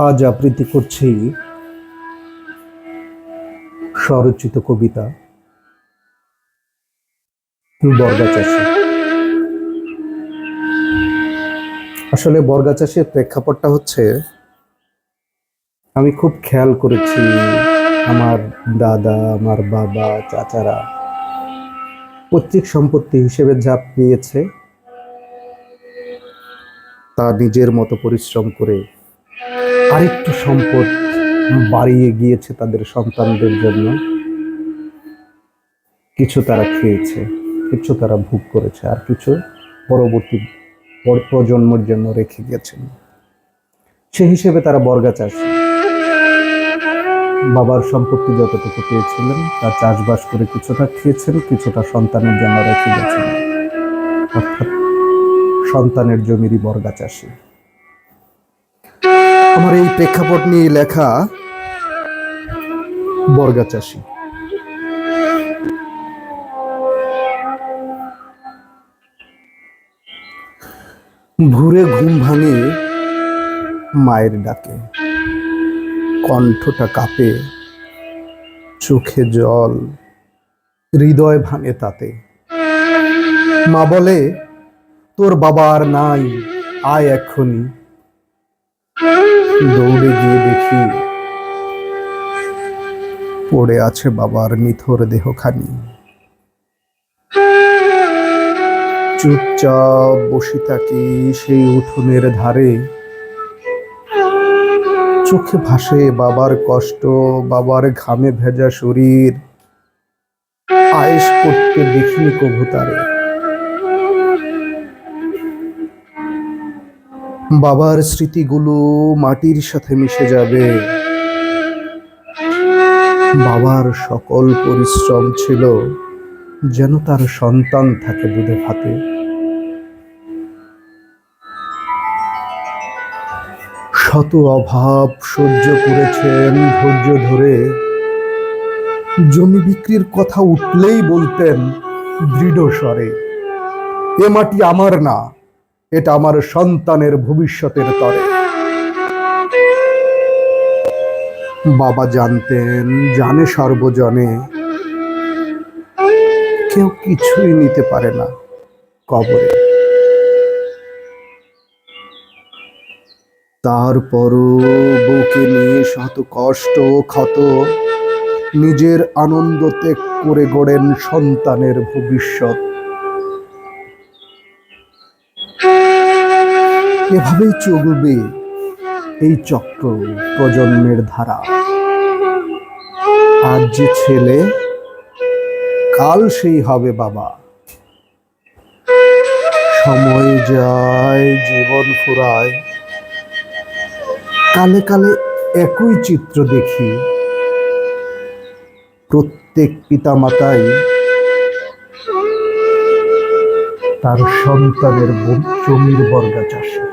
আজ আবৃত্তি করছি স্বরচিত কবিতা বর্গা চাষি আসলে বর্গা চাষের প্রেক্ষাপটটা হচ্ছে, আমি খুব খেয়াল করেছি আমার দাদা, আমার বাবা, চাচারা পৈতৃক সম্পত্তি হিসেবে যা পেয়েছে, তা নিজের মতো পরিশ্রম করে আরেকটু সম্পদ বাড়িয়ে গিয়েছে তাদের সন্তানদের জন্য। কিছু তারা খেয়েছে, কিছু তারা ভোগ করেছে, আর কিছু পরবর্তী পর- প্রজন্মের জন্য রেখে গেছেন। সে হিসেবে তারা বর্গা চাষ বাবার সম্পত্তি যতটুকু পেয়েছিলেন তা চাষবাস করে কিছুটা খেয়েছেন, কিছুটা সন্তানের জন্য রেখে গেছেন। অর্থাৎ সন্তানের জমিরই বর্গা চাষী আমার এই প্রেক্ষাপট নিয়ে লেখা বর্গা চাষী। ভোরে ঘুম ভাঙে মায়ের ডাকে। কণ্ঠটা কাঁপে, চোখে জল, হৃদয় ভাঙে তাতে। মা বলে, তোর বাবা আর নাই, আয় এক্ষুনি। দৌড়ে গিয়ে দেখি পড়ে আছে বাবার নিথর দেহখানি। চুপচাপ বসে থাকি সেই উঠোনের ধারে। চোখে ভাসে বাবার কষ্ট, বাবার ঘামে ভেজা শরীর। আয়েস করতে দেখিনি কভু তারে বাবার স্মৃতিগুলো মাটির সাথে মিশে যাবে। বাবার সকল পরিশ্রম ছিল যেন তার সন্তান থাকে দুধে ভাতে। শত অভাব সহ্য করেছেন ধৈর্য ধরে। জমি বিক্রির কথা উঠলেই বলতেন, দৃঢ় স্বরে, এ মাটি আমার না। এটা আমার সন্তানের ভবিষ্যতের তরে। বাবা জানতেন, জানে সর্বজনে, কেউ কিছুই নিতে পারে না কবরে। তারপরও বুকে নিয়ে শত কষ্ট ক্ষত, নিজের আনন্দ ত্যাগ করে গড়েন সন্তানের ভবিষ্যৎ। এভাবেই চলবে এই চক্র প্রজন্মের ধারা। আজ যে ছেলে, কাল সেই হবে বাবা। সময় যায়, জীবন ফুরায়। কালে কালে একই চিত্র দেখি। প্রত্যেক পিতামাতাই তার সন্তানের জমির বর্গা চাষে।